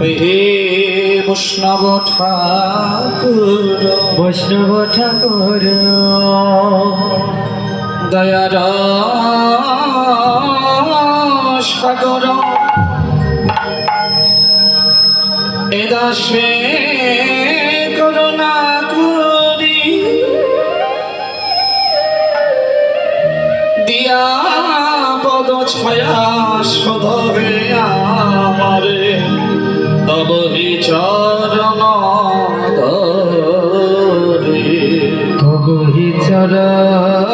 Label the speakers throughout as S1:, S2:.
S1: হে বৈষ্ণব ঠাকুর।
S2: বৈষ্ণব ঠাকুর।
S1: দয়ার সাগর। এ দাসে করুণা করি। দিয়া পদ ছায়া সদরে আমারে। তব হি চরণ
S2: তবহি চরণ চরণ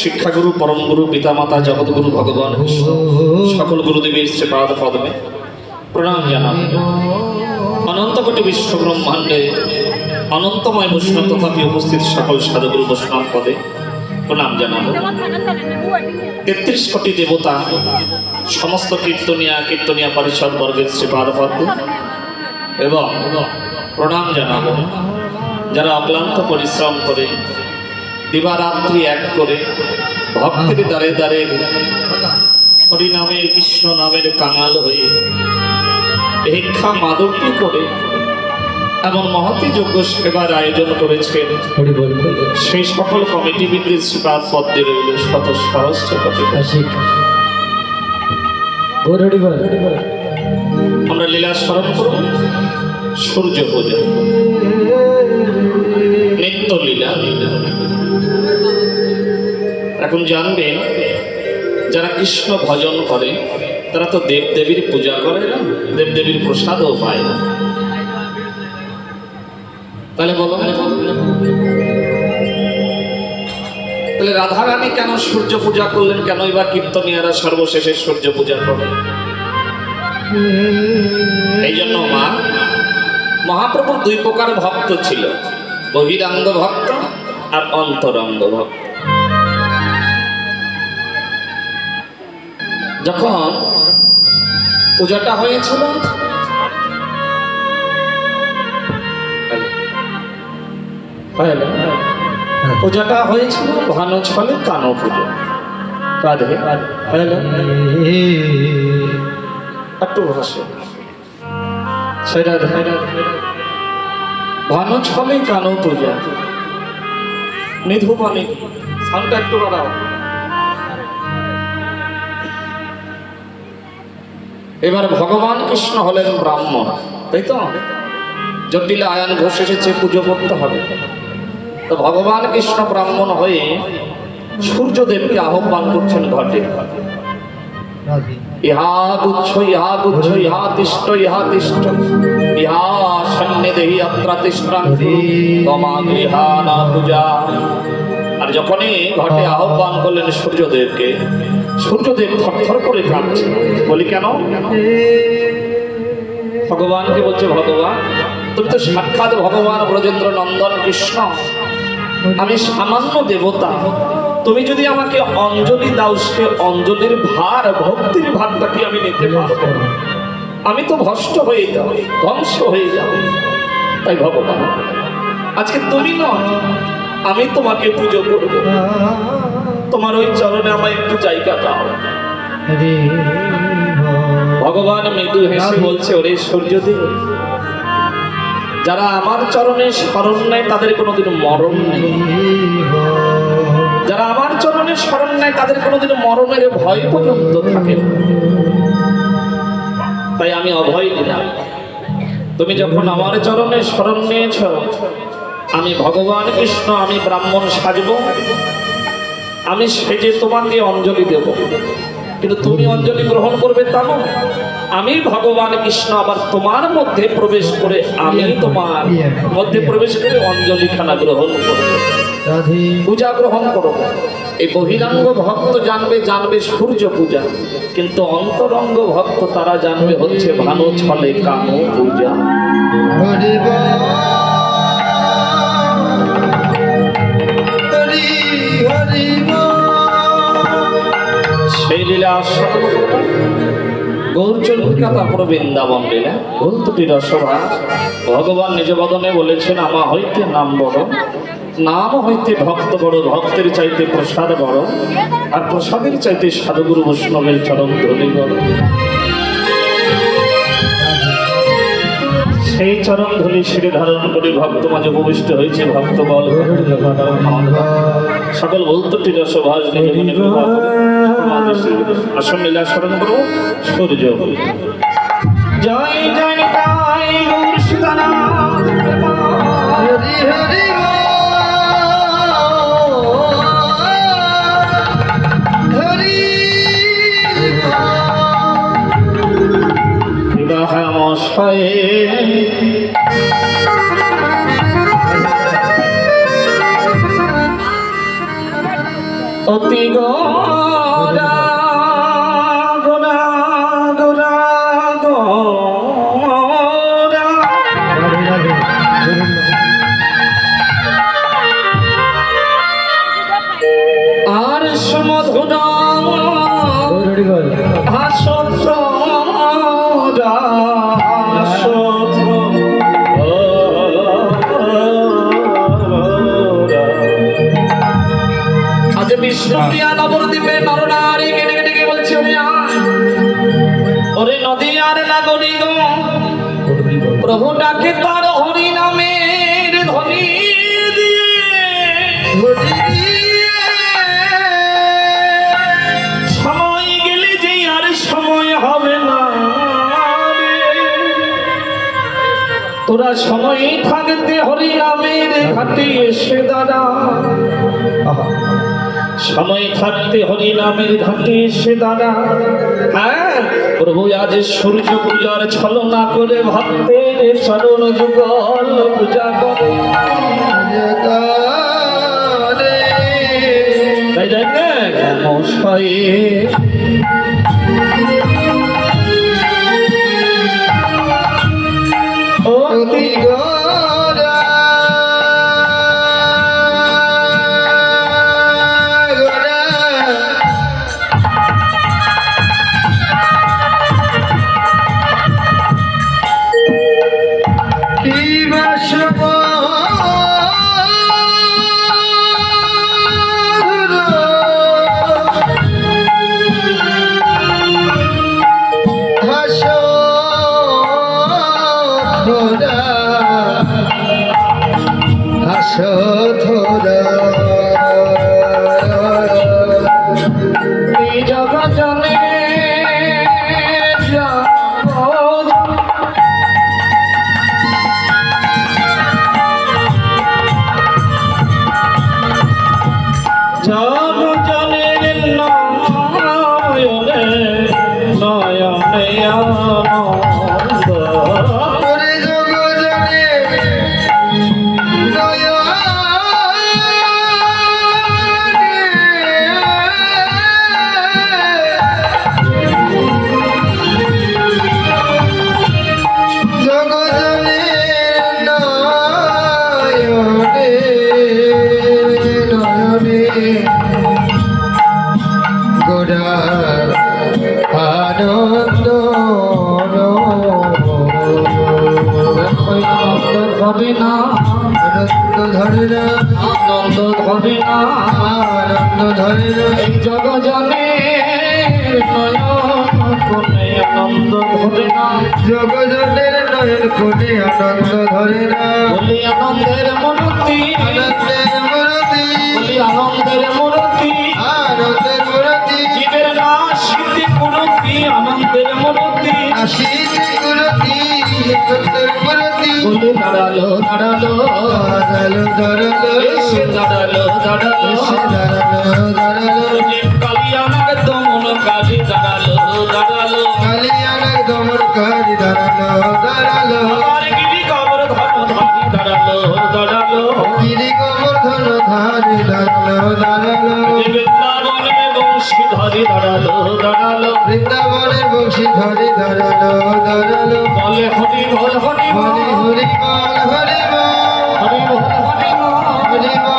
S1: শিক্ষাগুরু পরম গুরু পিতামাতা, জগৎগুরু, ভগবান সকল গুরুদেবের শ্রীপাদ পদমে প্রণাম জানাব অনন্ত কোটি বিশ্ব ব্রহ্মাণ্ডে অনন্তময় বৈষ্ণব তথাপি উপস্থিত সকল সাধুগুরু বৈষ্ণব পদে প্রণাম জানাব। তেত্রিশ কোটি দেবতা, সমস্ত কীর্তনিয়া কীর্তনিয়া পরিষদ বর্গের শ্রীপাদ পদ এবং প্রণাম জানাব। যারা অক্লান্ত পরিশ্রম করে দিবারাত্রি এক করে ভক্তের দ্বারে দ্বারে হরি নামের কৃষ্ণ নামের কাঙাল হয়ে ভিক্ষা মাদকটি করে এমন মহতি যোগ্য সেবার আয়োজন করেছেন। সেই সকল কমিটি বিদ্রোহ শ্রীপাদ পদ্মে রইল শত সহস্র আমরা লীলা স্মরণ করব সূর্য পূজা। নিত্য লীলা এখন জানবেন, যারা কৃষ্ণ ভজন করে, তারা তো দেব দেবীর পূজা করে না দেব দেবীর প্রসাদও পায় না। তাহলে বলো। তাহলে রাধারানী কেন সূর্য পূজা করলেন? কেন এবার কীর্তনিয়ারা সর্বশেষে সূর্য পূজা করে এই জন্য মা, মহাপ্রভুর দুই প্রকার ভক্ত ছিল। বহিরাঙ্গ ভক্ত আর অন্তরঙ্গ ভক্ত যখন পূজাটা হয়েছিল পূজাটা হয়েছিল ভানু ছলে কানো পুজো। একটু ভাসে সেটা ভানু ছলে কানো পূজা নিধু পানি সাউন্ডটা একটু বাড়াও। এবার ভগবান কৃষ্ণ হলেন ব্রাহ্মণ, তাই তো? জটিল আয়ন ঘোষ এসেছে, পুজো করতে হবে। তো ভগবান কৃষ্ণ ব্রাহ্মণ হয়ে সূর্যদেবকে আহ্বান করছেন ঘটে। ইহা আর যখনই ঘটে আহ্বান করলেন সূর্যদেবকে, সূর্যদেব থরথর করে কাঁপছে বলি, কেন? ভগবানকে বলছে, ভগবান, তুমি তো সাক্ষাৎ ভগবান ব্রজেন্দ্র নন্দন কৃষ্ণ। আমি সামান্য দেবতা। তুমি যদি আমাকে অঞ্জলি দাও সে অঞ্জলির ভার ভক্তির ভারটা কি আমি নিতে পারব? আমি তো ভষ্ট হয়ে যাব ধ্বংস হয়ে যাব। তাই ভগবান আজকে তুমি নয় আমি তোমাকে পুজো করব। তোমার ওই চরণে আমায় একটু জায়গা দাও। ভগবান মৃদু হেসে বলছে ওরে সূর্যদেব যারা আমার চরণে স্মরণ নেয় তাদের কোনোদিন মরণ নেই। যারা আমার চরণে স্মরণ নেয়, তাদের কোনোদিন মরণের ভয় পর্যন্ত থাকে তাই আমি অভয় দিলাম। তুমি যখন আমার চরণে স্মরণ নিয়েছ, আমি ভগবান কৃষ্ণ, আমি ব্রাহ্মণ সাজব। আমি সেজে তোমাকে অঞ্জলি দেব। কিন্তু তুমি অঞ্জলি গ্রহণ করবে তা নয়। আমি ভগবান কৃষ্ণ আবার তোমার মধ্যে প্রবেশ করে আমি তোমার মধ্যে প্রবেশ করে অঞ্জলি খানা গ্রহণ করব। পূজা গ্রহণ করব। এই বহিরাঙ্গ ভক্ত জানবে জানবে সূর্য পূজা। কিন্তু অন্তরঙ্গ ভক্ত তারা জানবে হচ্ছে ভালো ছলে কানো পূজা সেই লীলা আস্বাদন করে গৌরচন্দ্রিকা বৃন্দাবন লীলা ভুলতুটি রসভা ভগবান নিজ বদনে বলেছেন, আমা হইতে নাম বড়। নাম হইতে ভক্ত বড়, ভক্তের চাইতে প্রসাদ বড়। আর প্রসাদের চাইতে সাধুগুরু বৈষ্ণবের চরম ধনী বড়। সেই চরণ ধরি সিঁড়ি ধারণ করে ভক্ত মাঝে উপবিষ্ট হয়েছে ভক্ত বল। সকল বলতুটি রসভাস নিজ মনে আসন লীলা স্মরণ করো সূর্য জয় জয় নিতাই গৌর সীতানাথ
S2: হরি হরি
S1: অতি গোরা আর নাগরিক প্রভু ডাকে তার হরি নামের ধ্বনি সময় গেলে যে আর সময় হবে না তোরা সময় থাকতে হরি নামের ঘাটে এসে দাঁড়া। সময় থাকতে হরি নামের ঘাটে এসে দাঁড়া। হ্যাঁ প্রভু আজ সূর্য পূজার ছলনা করে ভক্তের সরণ যুগল পূজা করে। তাই মশাই ধরে না
S2: আনন্দ ধরে
S1: আনন্দ ধরে না
S2: আনন্দ ধরে
S1: এই নয়ন কোনে আনন্দ ধরে না।
S2: জগজনের নয়ন কোণে আনন্দ ধরে না।
S1: বলি আনন্দের মূর্তি
S2: আনন্দের মূরতি
S1: বলি আনন্দের মূর্তি
S2: আনন্দের মূরতি
S1: জীবের না মূর্তি আনন্দের মূর্তি
S2: আসিতে মূরতি
S1: দাঁড়াল দাঁড়াল
S2: দাঁড়াল
S1: এসে দাঁড়াল দাঁড়াল
S2: এসে
S1: কালিয়ানাগ দমন কালি
S2: দমন দাঁড়াল
S1: আমার গিরি কবর ধর্ম ধরি দাঁড়াল দাঁড়াল
S2: গিরি ধারি
S1: বংশী ধরি দাঁড়াল দাঁড়াল
S2: বৃন্দাবনের বংশী ধরি দাঁড়াল দাঁড়াল
S1: বলে হরি বল হরি বল।
S2: হরি হরি বল। হরি বল
S1: হরি বল। হরি বল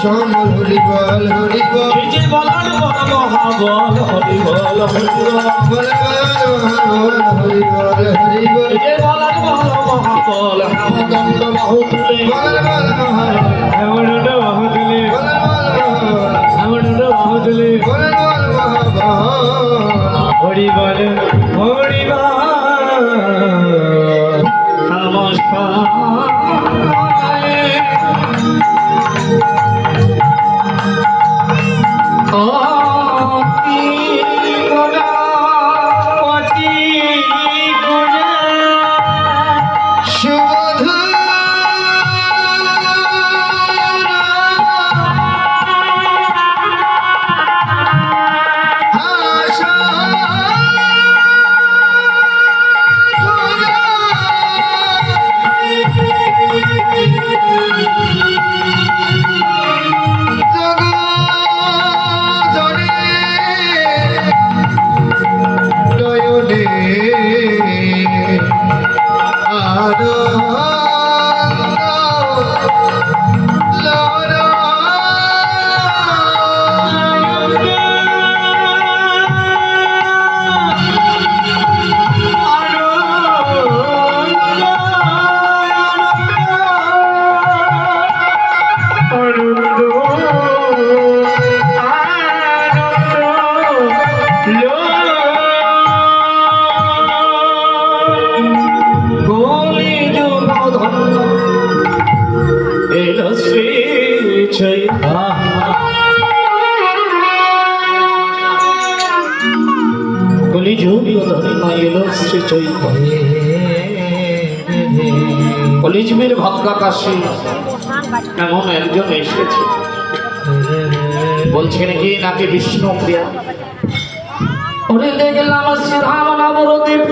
S1: সম্বল হরি বল হরি বল
S2: বল
S1: মহাবল হরি বল হরি বল
S2: বল বল হরি বল হরি বল
S1: বলার বল মহাবল
S2: বল বল মহাবল
S1: শ্রী ভাতকা কলিজমের ভক্তাকাশে এমন একজন এসেছে? বলছে নাকি নাকি বিষ্ণু প্রিয়া ওরে দেখলাম শ্রীধাম নবরদেব